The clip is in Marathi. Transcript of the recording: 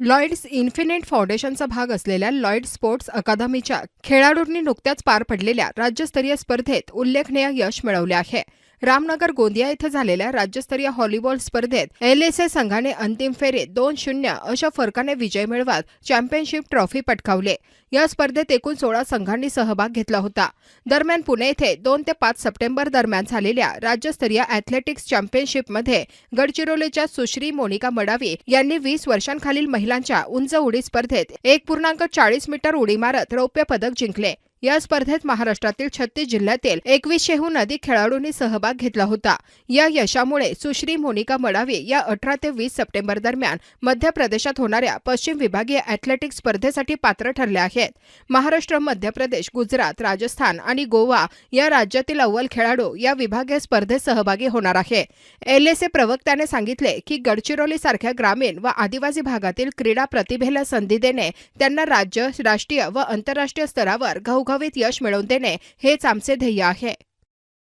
लॉइड्स इन्फिनिट फाउंडेशनचा भाग असलेल्या लॉइड स्पोर्ट्स अकादमीच्या खेळाडूंनी नुकत्याच पार पडलेल्या राज्यस्तरीय स्पर्धेत उल्लेखनीय यश मिळवले आहे. रामनगर गोंदिया इथं झालेल्या राज्यस्तरीय हॉलीबॉल स्पर्धेत एल एस ए संघाने अंतिम फेरीत दोन शून्य अशा फरकाने विजय मिळवत चॅम्पियनशिप ट्रॉफी पटकावले. या स्पर्धेत एकूण सोळा संघांनी सहभाग घेतला होता. दरम्यान पुणे येथे दोन ते पाच सप्टेंबर दरम्यान झालेल्या राज्यस्तरीय अॅथलेटिक्स चॅम्पियनशिपमध्ये गडचिरोलीच्या सुश्री मोनिका मडावी यांनी वीस वर्षांखालील महिलांच्या उंच उडी स्पर्धेत एक पूर्णांक चाळीस मीटर उडी मारत रौप्य पदक जिंकले. या स्पर्धेत महाराष्ट्रातील छत्तीस जिल्ह्यातील एकवीसशेहून अधिक खेळाडूंनी सहभाग घेतला होता. या यशामुळे सुश्री मोनिका मडावी या अठरा ते वीस सप्टेंबर दरम्यान मध्य प्रदेशात होणाऱ्या पश्चिम विभागीय अॅथलेटिक्स स्पर्धेसाठी पात्र ठरल्या आहेत. महाराष्ट्र मध्य प्रदेश गुजरात राजस्थान आणि गोवा या राज्यातील अव्वल खेळाडू या विभागीय स्पर्धेत सहभागी होणार आहे. एलएसए प्रवक्त्याने सांगितले की गडचिरोली सारख्या ग्रामीण व आदिवासी भागातील क्रीडा प्रतिभेला संधी देणे त्यांना राज्य राष्ट्रीय व आंतरराष्ट्रीय स्तरावर घवघवीत यश मिळवून देणे हेच आमचे ध्येय आहे.